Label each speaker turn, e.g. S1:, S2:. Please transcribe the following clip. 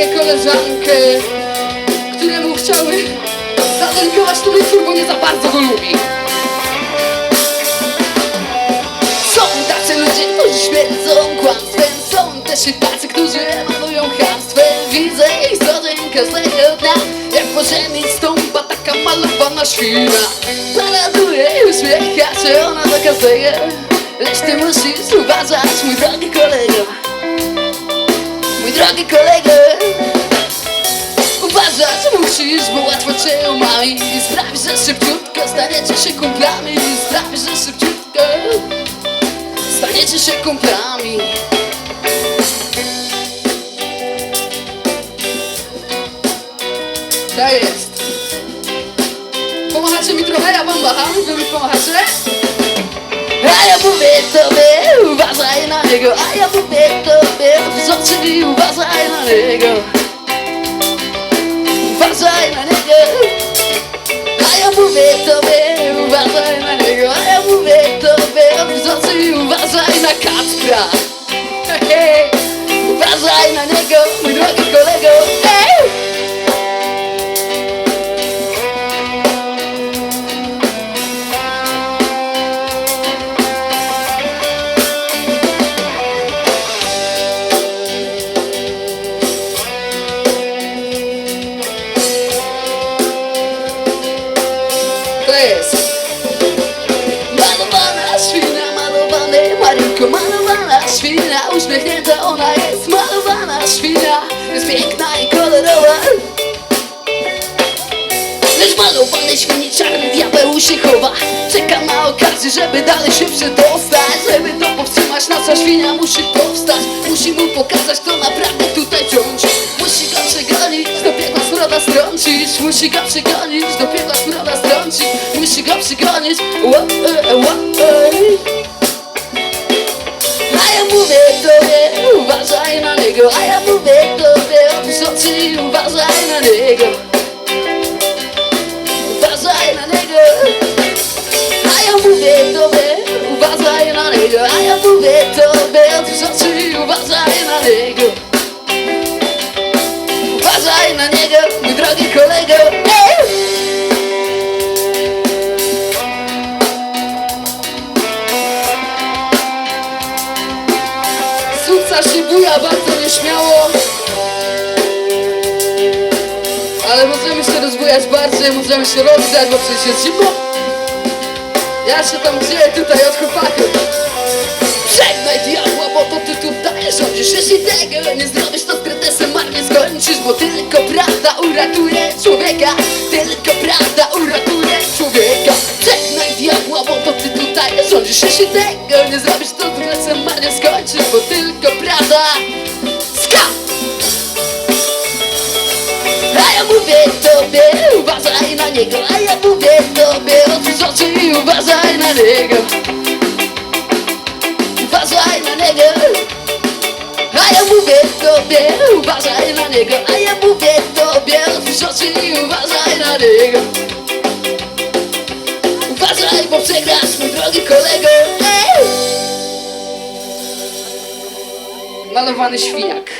S1: kolegę, koleżankę, któremu chciały zadedykować ten utwór, bo nie za bardzo go lubi. Są tacy ludzie, którzy śmierdzą kłamstwem. Są też i tacy, którzy emanują chamstwem. Widzę ich co dzień każdego dnia. Jak po ziemi stąpa taka malowana świna Paraduje i uśmiecha się ona do każdego Lecz ty musisz uważać, mój drogi kolego. Mój drogi kolego Musisz, bo łatwo cię umami. I sprawi, że szybciutko staniecie się kumplami. I sprawi, że szybciutko Staniecie się kumplami. Tak jest. Pomachacie mi trochę, ja wam macham Wy mi pomachacie? A ja mówię tobie, uważaj na niego A ja mówię tobie, w oczy uważaj na niego Uważaj na niego A ja mówię tobie, uważaj na niego A ja mówię tobie, w oczy i uważaj na Kacpra Uśmiechnięta ona jest Malowana świnia. Jest piękna i kolorowa. Lecz malowany świni czarny diabeł się chowa. Czeka na okazję, żeby dalej się przedostać. Żeby to powstrzymać, nasza świnia musi powstać. Musi mu pokazać, kto naprawdę tutaj ciąć Musi go przegonić, do piekła smroda strącić. Musi go przegonić, do piekła smroda strącić. Musi go przegonić, ło, e, ło, niego A ja mówię oczy i uważaj na niego. Uważaj na niego. A ja mówię tobie Uważaj na niego. Uważaj na niego. Uważaj na niego Mój drogi kolego nieśmiało ale możemy się rozbujać bardziej, możemy się rozgrzać, bo przecież jest zimno. Ja się tam dzieję tutaj od chłopaków. Żegnaj diabła, bo to ty tutaj rządzisz Jeśli tego nie zrobisz, to z kretesem marnie skończysz Bo tylko prawda uratuje człowieka. Tylko prawda uratuje człowieka. Żegnaj diabła, bo to ty tutaj rządzisz Jeśli tego nie zrobisz, to z kretesem marnie skończysz mówię tobie, uważaj na niego A ja mówię tobie, otwórz oczy i uważaj na niego. Uważaj na niego A ja mówię tobie, uważaj na niego A ja mówię tobie, otwórz oczy i uważaj na niego. Uważaj, bo przegrasz, mój drogi kolego! Malowany świniak